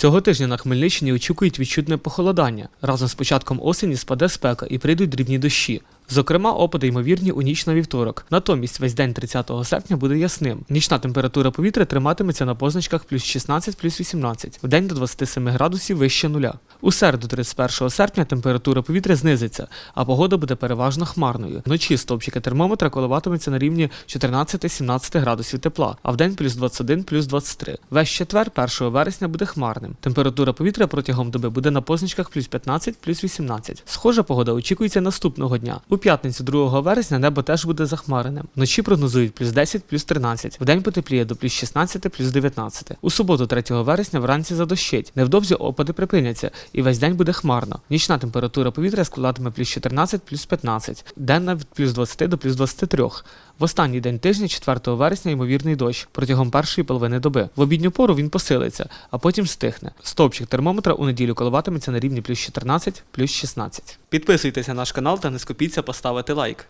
Цього тижня на Хмельниччині очікують відчутне похолодання. Разом з початком осені спаде спека і прийдуть дрібні дощі. Зокрема, опади ймовірні у ніч на вівторок. Натомість весь день 30 серпня буде ясним. Нічна температура повітря триматиметься на позначках плюс 16, плюс 18, в день до 27 градусів вище нуля. У середу 31 серпня температура повітря знизиться, а погода буде переважно хмарною. Вночі стовпчики термометра коливатиметься на рівні 14-17 градусів тепла, а в день плюс 21, плюс 23. Весь четвер, 1 вересня, буде хмарним. Температура повітря протягом доби буде на позначках плюс 15, плюс 18. Схожа погода очікується наступного дня. У п'ятницю 2 вересня небо теж буде захмареним. Вночі прогнозують плюс 10, плюс 13. Вдень потепліє до плюс 16, плюс 19. У суботу 3 вересня вранці задощить. Невдовзі опади припиняться, і весь день буде хмарно. Нічна температура повітря складатиме плюс 14, плюс 15. Денна від плюс 20 до плюс 23. В останній день тижня, 4 вересня, ймовірний дощ протягом першої половини доби. В обідню пору він посилиться, а потім стихне. Стовпчик термометра у неділю коливатиметься на рівні плюс 14, плюс 16. Підписуйтеся на наш канал та не скупіться поставити лайк.